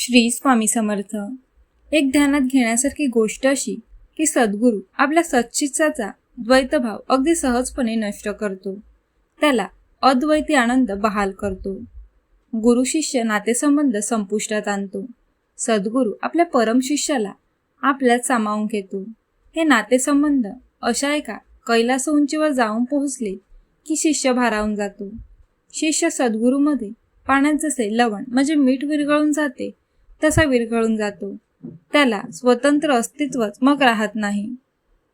श्री स्वामी समर्थ. एक ध्यानात घेण्यासारखी गोष्ट अशी की सद्गुरू आपल्या सच्चित्साचा द्वैतभाव अगदी सहजपणे नष्ट करतो. त्याला अद्वैती आनंद बहाल करतो. गुरु शिष्य नातेसंबंध संपुष्टात आणतो. सद्गुरू आपल्या परमशिष्याला आपल्यात सामावून घेतो. हे नातेसंबंध अशा एका कैलास उंचीवर जाऊन पोहोचले की शिष्य भारावून जातो. शिष्य सद्गुरूमध्ये पाण्यात जसे लवण म्हणजे मीठ विरघळून जाते तसा विरघळून जातो. त्याला स्वतंत्र अस्तित्वच मग राहत नाही.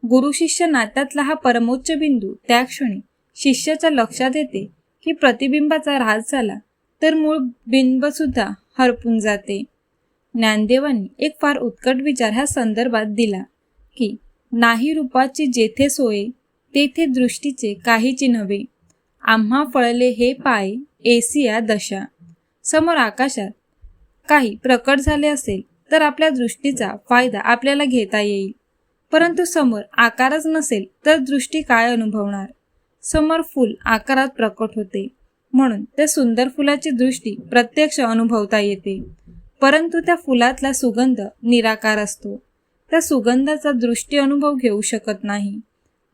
गुरु शिष्य नात्यातला हा परमोच्च बिंदू त्या क्षणी शिष्याच्या लक्षात येते की प्रतिबिंबाचा ऱ्हास झाला तर मूळ बिंब सुद्धा हरपून जाते. ज्ञानदेवांनी एक फार उत्कट विचार ह्या संदर्भात दिला की नाही रूपाची जेथे सोये तेथे दृष्टीचे काहीची नव्हे. आम्हा फळले हे पाय एसिया दशा. समोर आकाशात काही प्रकट झाले असेल तर आपल्या दृष्टीचा फायदा आपल्याला घेता येईल. परंतु समोर आकारच नसेल तर दृष्टी काय अनुभवणार? समोर फूल आकारात प्रकट होते. म्हणून त्या सुंदर फुलाची दृष्टी प्रत्यक्ष अनुभवता येते. परंतु त्या फुलातला सुगंध निराकार असतो. त्या सुगंधाचा दृष्टी अनुभव घेऊ शकत नाही.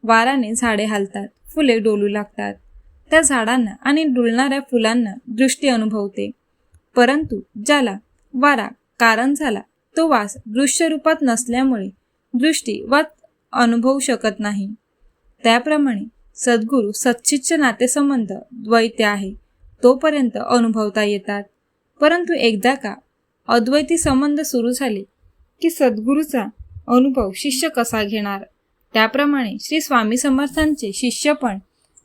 वाराने झाडे हालतात फुले डोलू लागतात. त्या झाडांना आणि डुलणाऱ्या फुलांना दृष्टी अनुभवते. परंतु ज्याला वारा कारण झाला तो वास दृश्य रूपात नसल्यामुळे दृष्टी वा अनुभवू शकत नाही. त्याप्रमाणे सद्गुरू सच्चिच्छ नातेसंबंध द्वैत्य आहे तोपर्यंत अनुभवता येतात. परंतु एकदा का अद्वैती संबंध सुरू झाले की सद्गुरूचा अनुभव शिष्य कसा घेणार? त्याप्रमाणे श्री स्वामी समर्थांचे शिष्य पण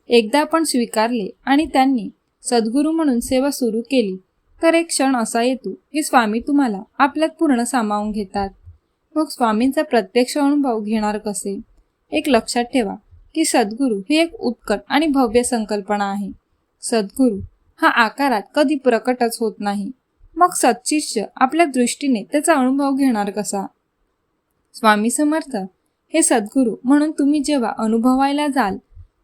एकदा पण स्वीकारले आणि त्यांनी सद्गुरू म्हणून सेवा सुरू केली. तर एक क्षण असा येतो की स्वामी तुम्हाला आपल्यात पूर्ण सामावून घेतात. मग स्वामींचा प्रत्यक्ष अनुभव घेणार कसे? एक लक्षात ठेवा की सद्गुरू ही एक उत्कट आणि भव्य संकल्पना आहे. सद्गुरू हा आकारात कधी प्रकटच होत नाही. मग सत्शिष्य आपल्या दृष्टीने त्याचा अनुभव घेणार कसा? स्वामी समर्थ हे सद्गुरू म्हणून तुम्ही जेव्हा अनुभवायला जाल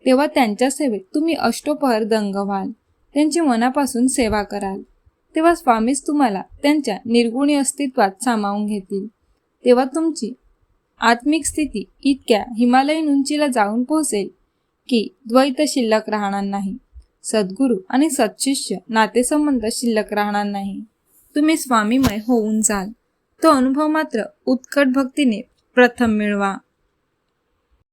तेव्हा त्यांच्या सेवेत तुम्ही अष्टोपहर दंग व्हाल. त्यांची मनापासून सेवा कराल. तेव्हा स्वामीच तुम्हाला त्यांच्या निर्गुणी अस्तित्वात सामावून घेतील. तेव्हा तुमची आत्मिक स्थिती इतक्या हिमालयीन उंचीला जाऊन पोहोचेल की द्वैत शिल्लक राहणार नाही. सद्गुरू आणि सत्शिष्य नातेसंबंध शिल्लक राहणार नाही. तुम्ही स्वामीमय होऊन जाल. तो अनुभव मात्र उत्कट भक्तीने प्रथम मिळवा.